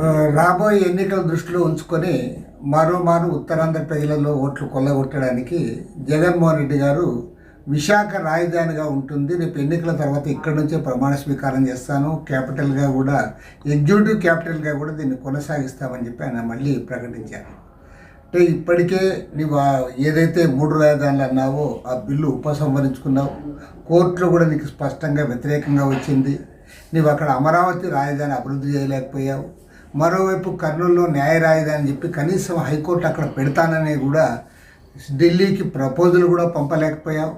రాబోయే ఎన్నికల దృష్టిలో ఉంచుకొని మరోమారు ఉత్తరాంధ్ర ప్రజలలో ఓట్లు కొల్లగొట్టడానికి జగన్మోహన్ రెడ్డి గారు విశాఖ రాజధానిగా ఉంటుంది. రేపు ఎన్నికల తర్వాత ఇక్కడి నుంచే ప్రమాణ స్వీకారం చేస్తాను. క్యాపిటల్గా కూడా ఎగ్జిక్యూటివ్ క్యాపిటల్గా కూడా దీన్ని కొనసాగిస్తామని చెప్పి ఆయన మళ్ళీ ప్రకటించారు. అంటే ఇప్పటికే నీవు ఏదైతే మూడు రాజధానులు అన్నావో ఆ బిల్లు ఉపసంహరించుకున్నావు. కోర్టులో కూడా నీకు స్పష్టంగా వ్యతిరేకంగా వచ్చింది. నీవు అక్కడ అమరావతి రాజధాని అభివృద్ధి చేయలేకపోయావు. మరోవైపు కర్నూలులో న్యాయ రాయదని అని చెప్పి కనీసం హైకోర్టు అక్కడ పెడతానని కూడా ఢిల్లీకి ప్రపోజల్ కూడా పంపలేకపోయావు.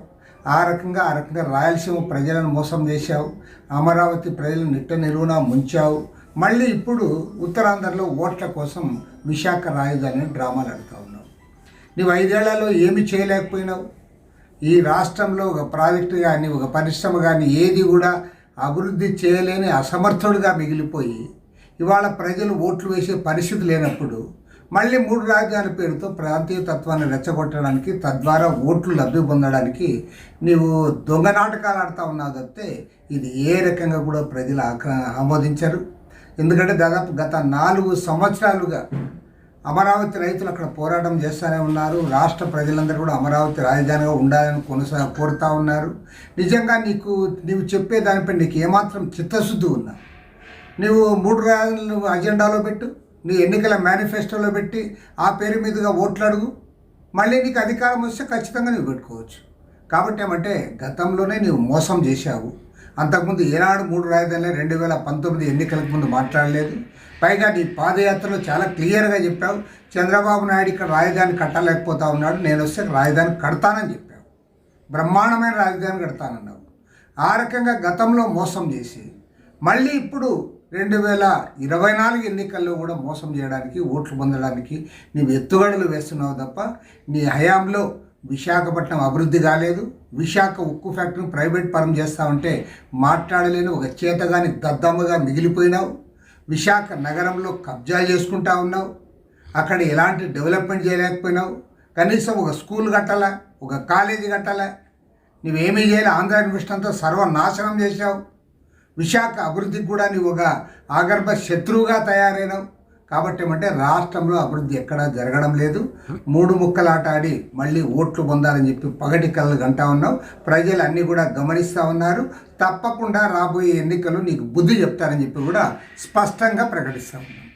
ఆ రకంగా ఆ రకంగా రాయలసీమ ప్రజలను మోసం చేశావు. అమరావతి ప్రజలను నిట్ట నిలువున ముంచావు. మళ్ళీ ఇప్పుడు ఉత్తరాంధ్రలో ఓట్ల కోసం విశాఖ రాయదాని డ్రామాలు ఆడుతూ ఉన్నావు. నీవు ఐదేళ్ళలో ఏమి చేయలేకపోయినావు. ఈ రాష్ట్రంలో ఒక ప్రాజెక్టు కానీ ఒక పరిశ్రమ కానీ ఏది కూడా అభివృద్ధి చేయలేని అసమర్థుడిగా మిగిలిపోయి ఇవాళ ప్రజలు ఓట్లు వేసే పరిస్థితి లేనప్పుడు మళ్ళీ మూడు రాజ్యాల పేరుతో ప్రాంతీయ తత్వాన్ని రెచ్చగొట్టడానికి తద్వారా ఓట్లు లబ్ధి పొందడానికి నీవు దొంగ నాటకాలు ఆడుతూ ఉన్నావు తప్పితే ఇది ఏ రకంగా కూడా ప్రజలు ఆమోదించరు. ఎందుకంటే దాదాపు గత నాలుగు సంవత్సరాలుగా అమరావతి రైతులు అక్కడ పోరాటం చేస్తూనే ఉన్నారు. రాష్ట్ర ప్రజలందరూ కూడా అమరావతి రాజధానిగా ఉండాలని కొనసాగ కోరుతూ ఉన్నారు. నిజంగా నీకు నీవు చెప్పే దానిపై నీకు ఏమాత్రం చిత్తశుద్ధి ఉన్నా నువ్వు మూడు రాజులు అజెండాలో పెట్టు నీ ఎన్నికల మేనిఫెస్టోలో పెట్టి ఆ పేరు మీదుగా ఓట్లు అడుగు మళ్ళీ నీకు అధికారం వస్తే ఖచ్చితంగా నువ్వు పెట్టుకోవచ్చు. కాబట్టి ఏమంటే గతంలోనే నీవు మోసం చేశావు. అంతకుముందు ఏనాడు మూడు రాజధానులు రెండు వేల పంతొమ్మిది ఎన్నికలకు ముందు మాట్లాడలేదు. పైగా నీ పాదయాత్రలో చాలా క్లియర్గా చెప్పావు. చంద్రబాబు నాయుడు ఇక్కడ రాజధాని కట్టలేకపోతా ఉన్నాడు. నేను వస్తే రాజధాని కడతానని చెప్పావు. బ్రహ్మాండమైన రాజధాని కడతానన్నావు. ఆ రకంగా గతంలో మోసం చేసి మళ్ళీ ఇప్పుడు రెండు వేల ఇరవై నాలుగు ఎన్నికల్లో కూడా మోసం చేయడానికి ఓట్లు పొందడానికి నీవు ఎత్తుగడలు వేస్తున్నావు తప్ప నీ హయాంలో విశాఖపట్నం అభివృద్ధి కాలేదు. విశాఖ ఉక్కు ఫ్యాక్టరీని ప్రైవేట్ పరం చేస్తామంటే మాట్లాడలేని ఒక చేతగాని దద్దమ్మగా మిగిలిపోయినావు. విశాఖ నగరంలో కబ్జా చేసుకుంటా ఉన్నావు. అక్కడ ఎలాంటి డెవలప్మెంట్ చేయలేకపోయినావు. కనీసం ఒక స్కూల్ కట్టాలా? ఒక కాలేజీ కట్టాలా? నువ్వేమీ చేయాలి. ఆంధ్ర యూనివర్సిటీ అంతా సర్వనాశనం చేసావు విశాఖ అభివృద్ధికి కూడా నీవు ఒక ఆగర్భ శత్రువుగా తయారైనావు. కాబట్టి ఏమంటే రాష్ట్రంలో అభివృద్ధి ఎక్కడా జరగడం లేదు. మూడు ముక్కలాట ఆడి మళ్ళీ ఓట్లు పొందాలని చెప్పి పగటి కళ్ళు గంటా ఉన్నావు. ప్రజలు అన్నీ కూడా గమనిస్తూ ఉన్నారు. తప్పకుండా రాబోయే ఎన్నికలు నీకు బుద్ధి చెప్తారని చెప్పి కూడా స్పష్టంగా ప్రకటిస్తూ ఉన్నాం.